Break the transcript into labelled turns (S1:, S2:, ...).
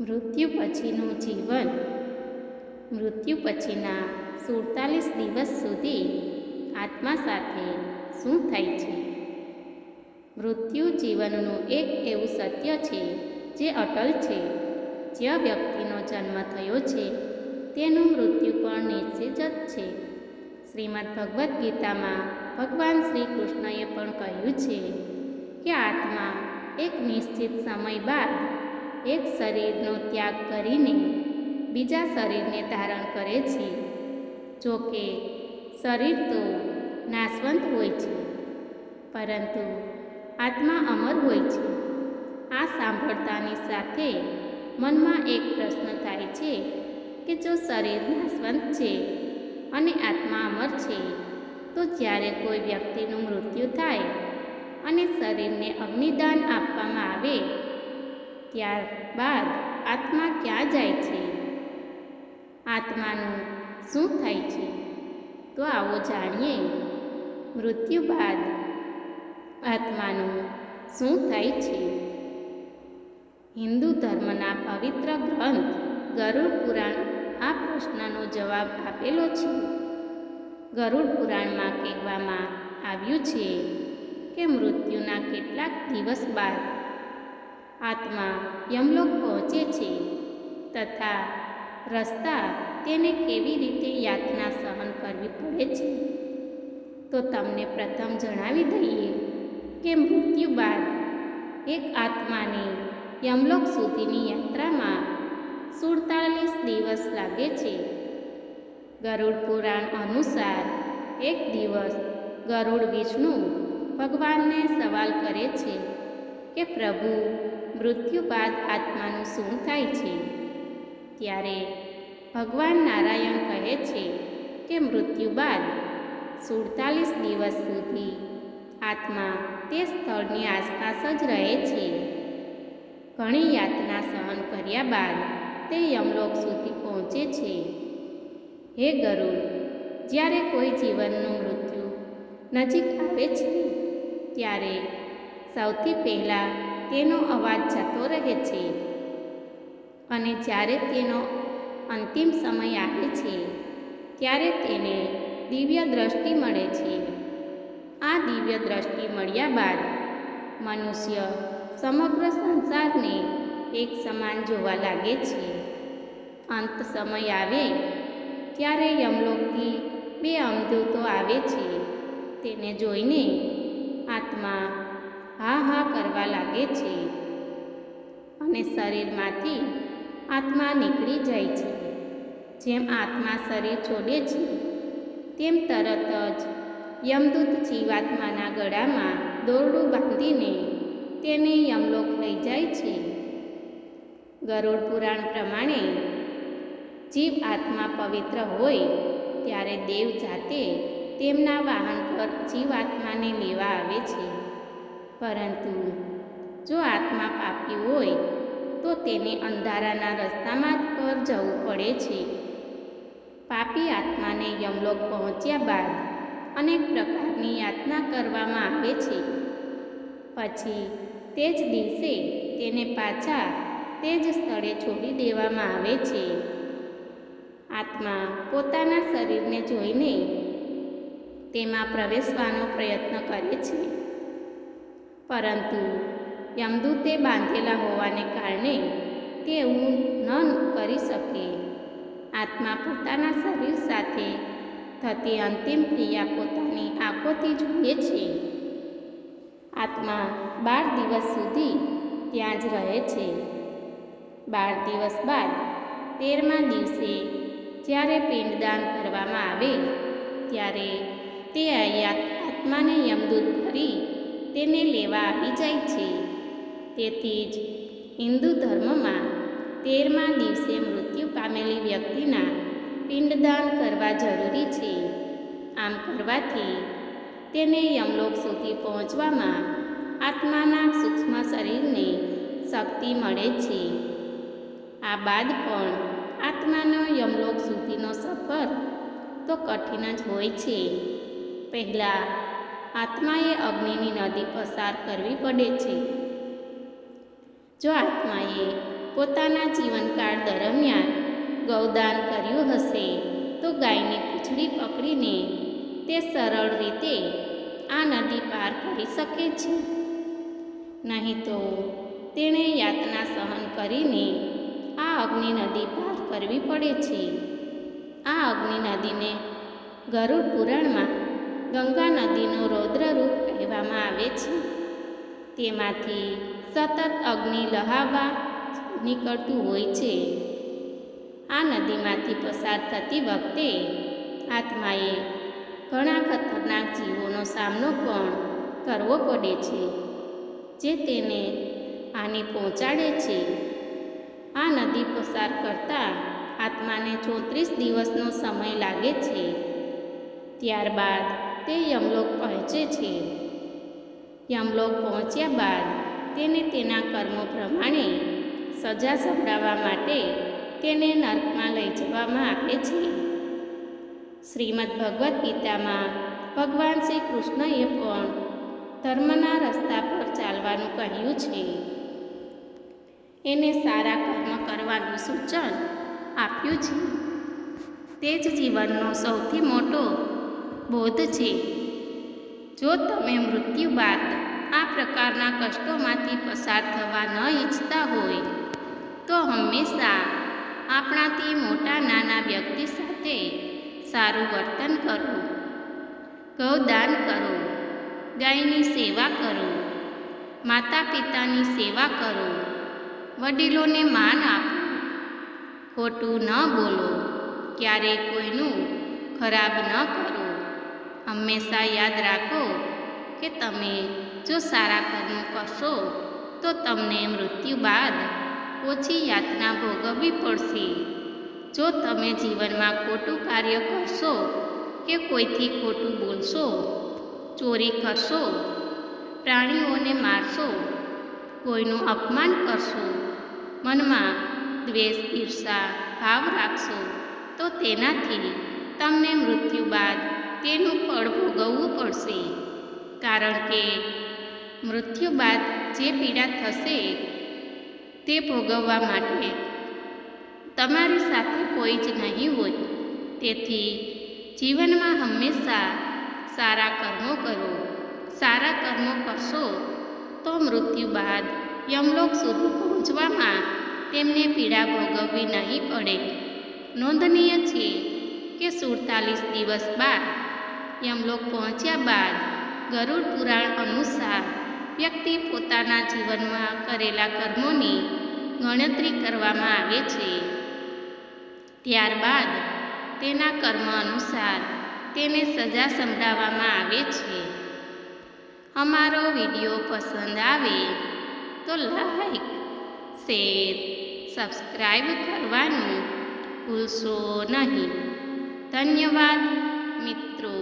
S1: મૃત્યુ પછીનું જીવન. મૃત્યુ પછીના સુડતાલીસ દિવસ સુધી આત્મા સાથે શું થાય છે? મૃત્યુ જીવનનું એક એવું સત્ય છે જે અટલ છે. જ્યાં વ્યક્તિનો જન્મ થયો છે, તેનું મૃત્યુ પણ નિશ્ચિત જ છે. શ્રીમદ ભગવદ્ ગીતામાં ભગવાન શ્રી કૃષ્ણએ પણ કહ્યું છે કે આત્મા એક નિશ્ચિત સમય બાદ એક શરીરનો ત્યાગ કરીને બીજા શરીરને ધારણ કરે છે. જો કે શરીર તો નાશવંત હોય છે, પરંતુ આત્મા અમર હોય છે. આ સાંભળતાની સાથે મનમાં એક પ્રશ્ન થાય છે કે જો શરીર નાશવંત છે અને આત્મા અમર છે, તો જ્યારે કોઈ વ્યક્તિનું મૃત્યુ થાય અને શરીરને અગ્નિદાન આપવામાં આવે ત્યારબાદ આત્મા ક્યાં જાય છે? આત્માનું શું થાય છે? તો આવો જાણીએ. મૃત્યુ બાદ આત્માનું શું થાય છે? હિન્દુ ધર્મના પવિત્ર ગ્રંથ ગરુડ પુરાણ આ પ્રશ્નનો જવાબ આપેલો છે. ગરુડ પુરાણમાં કહેવામાં આવ્યું છે કે મૃત્યુના કેટલાક દિવસ બાદ આત્મા યમલોક પહોંચે છે તથા રસ્તા તેને કેવી રીતે યાતના સહન કરવી પડે છે? તો તમને પ્રથમ જણાવી દઈએ કે મૃત્યુ બાદ એક આત્માની યમલોક સુધીની યાત્રામાં સુડતાલીસ દિવસ લાગે છે. ગરુડ પુરાણ અનુસાર એક દિવસ ગરુડ વિષ્ણુ ભગવાનને સવાલ કરે છે કે પ્રભુ મૃત્યુ બાદ આત્માનું શું થાય છે? ત્યારે ભગવાન નારાયણ કહે છે કે મૃત્યુ બાદ સુડતાલીસ દિવસ સુધી આત્મા તે સ્થળની આસપાસ જ રહે છે. ઘણી યાતના સહન કર્યા બાદ તે યમલોક સુધી પહોંચે છે. હે ગરુડ, જ્યારે કોઈ જીવનનું મૃત્યુ નજીક આવે છે, ત્યારે સૌથી પહેલાં તેનો અવાજ જતો રહે છે. અને જ્યારે તેનો અંતિમ સમય આવે છે, ત્યારે તેને દિવ્ય દ્રષ્ટિ મળે છે. આ દિવ્ય દ્રષ્ટિ મળ્યા બાદ મનુષ્ય સમગ્ર સંસારને એક સમાન જોવા લાગે છે. અંત સમય આવે, ત્યારે યમલોકથી બે અમદૂતો આવે છે. તેને જોઈને આત્મા હા હા કરવા લાગે છે. અને શરીરમાંથી આત્મા નીકળી જાય છે. જેમ આત્મા શરીર છોડે છે, તેમ તરત જ યમદૂત જીવાત્માના ગળામાં દોરડું બાંધીને તેને યમલોક લઈ જાય છે. ગરુડ પુરાણ પ્રમાણે જીવ આત્મા પવિત્ર હોય, ત્યારે દેવ જાતે તેમના વાહન પર જીવાત્માને લેવા આવે છે. પરંતુ જો આત્મા પાપી હોય, તો તેને અંધારાના રસ્તામાં પર જવું પડે છે. પાપી આત્માને યમલોક પહોંચ્યા બાદ અનેક પ્રકારની યાતના કરવામાં આવે છે. પછી તે જ દિવસે તેને પાછા તે જ સ્થળે છોડી દેવામાં આવે છે. આત્મા પોતાના શરીરને જોઈને તેમાં પ્રવેશવાનો પ્રયત્ન કરે છે. પરંતુ યમદૂતે બાંધેલા હોવાને કારણે તે એવું ન કરી શકે. આત્મા પોતાના શરીર સાથે થતી અંતિમ ક્રિયા પોતાની આંખોથી જોઈએ છે. આત્મા બાર દિવસ સુધી ત્યાં જ રહે છે. બાર દિવસ બાદ તેરમા દિવસે જ્યારે પિંડદાન કરવામાં આવે, ત્યારે તે આત્માને યમદૂત ફરી તેને લેવા આવી જાય છે. તેથી જ હિન્દુ ધર્મમાં તેરમા દિવસે મૃત્યુ પામેલી વ્યક્તિના પિંડદાન કરવા જરૂરી છે. આમ કરવાથી તેને યમલોક સુધી પહોંચવામાં આત્માના સૂક્ષ્મ શરીરને શક્તિ મળે છે. આ બાદ પણ આત્માનો યમલોક સુધીનો સફર તો કઠિન જ હોય છે. પહેલાં આત્માએ અગ્નિની નદી પસાર કરવી પડે છે. જો આત્માએ પોતાના જીવનકાળ દરમિયાન ગૌદાન કર્યું હશે, તો ગાયની પૂંછડી પકડીને તે સરળ રીતે આ નદી પાર કરી શકે છે. નહીં તો તેણે યાતના સહન કરીને આ અગ્નિ નદી પાર કરવી પડે છે. આ અગ્નિ નદીને ગરુડ પુરાણમાં ગંગા નદીનું રૌદ્રરૂપ કહેવામાં આવે છે. તેમાંથી સતત અગ્નિ લહાવા નીકળતું હોય છે. આ નદીમાંથી પસાર થતી વખતે આત્માએ ઘણા ખતરનાક જીવોનો સામનો પણ કરવો પડે છે, જે તેને આને પહોંચાડે છે. આ નદી પસાર કરતાં આત્માને ચોત્રીસ દિવસનો સમય લાગે છે. ત્યારબાદ તે યમલોક પહોંચે છે. યમલોક પહોંચ્યા બાદ તેને તેના કર્મો પ્રમાણે સજા સંભળાવવા માટે તેને નર્કમાં લઈ જવામાં આવે છે. શ્રીમદ ભગવદ્ ગીતામાં ભગવાન શ્રી કૃષ્ણએ પણ ધર્મના રસ્તા પર ચાલવાનું કહ્યું છે. એને સારા કર્મ કરવાનું સૂચન આપ્યું છે. તે જ જીવનનો સૌથી મોટો બોધ છે. જો તમે મૃત્યુ બાદ આ પ્રકારના કષ્ટોમાંથી પસાર થવા ન ઈચ્છતા હોય, તો હંમેશા આપણાથી મોટા નાના વ્યક્તિ સાથે સારું વર્તન કરો. ગૌદાન કરો. ગાયની સેવા કરો. માતા પિતાની સેવા કરો. વડીલોને માન આપો. ખોટું ન બોલો. ક્યારેય કોઈનું ખરાબ ન કરો. હંમેશા યાદ રાખો કે તમે જો સારા કર્મ કરશો, તો તમને મૃત્યુ બાદ ઓછી યાતના ભોગવવી પડશે. જો તમે જીવનમાં ખોટું કાર્ય કરશો કે કોઈથી ખોટું બોલશો, ચોરી કરશો, પ્રાણીઓને મારશો, કોઈનું અપમાન કરશો, મનમાં દ્વેષ, ઈર્ષા, ભાવ રાખશો, તો તેનાથી તમને મૃત્યુ બાદ તેનું ફળ ભોગવવું પડશે. કારણ કે મૃત્યુ બાદ જે પીડા થશે, તે ભોગવવા માટે તમારી સાથે કોઈ જ નહીં હોય. તેથી જીવનમાં હંમેશા સારા કર્મો કરો. સારા કર્મો કરશો તો મૃત્યુ બાદ યમલોક સુધી પહોંચવામાં તેમને પીડા ભોગવવી નહીં પડે. નોંધનીય છે કે સુડતાલીસ દિવસ બાદ યમલોક પહોંચ્યા બાદ ગરુડ પુરાણ અનુસાર વ્યક્તિ પોતાના જીવનમાં કરેલા કર્મોની ગણતરી કરવામાં આવે છે. ત્યારબાદ તેના કર્મ અનુસાર તેને સજા સંભળાવવામાં આવે છે. અમારો વીડિયો પસંદ આવે તો લાઈક, શેર સબસ્ક્રાઈબ કરવાનું ભૂલશો નહીં. ધન્યવાદ મિત્રો.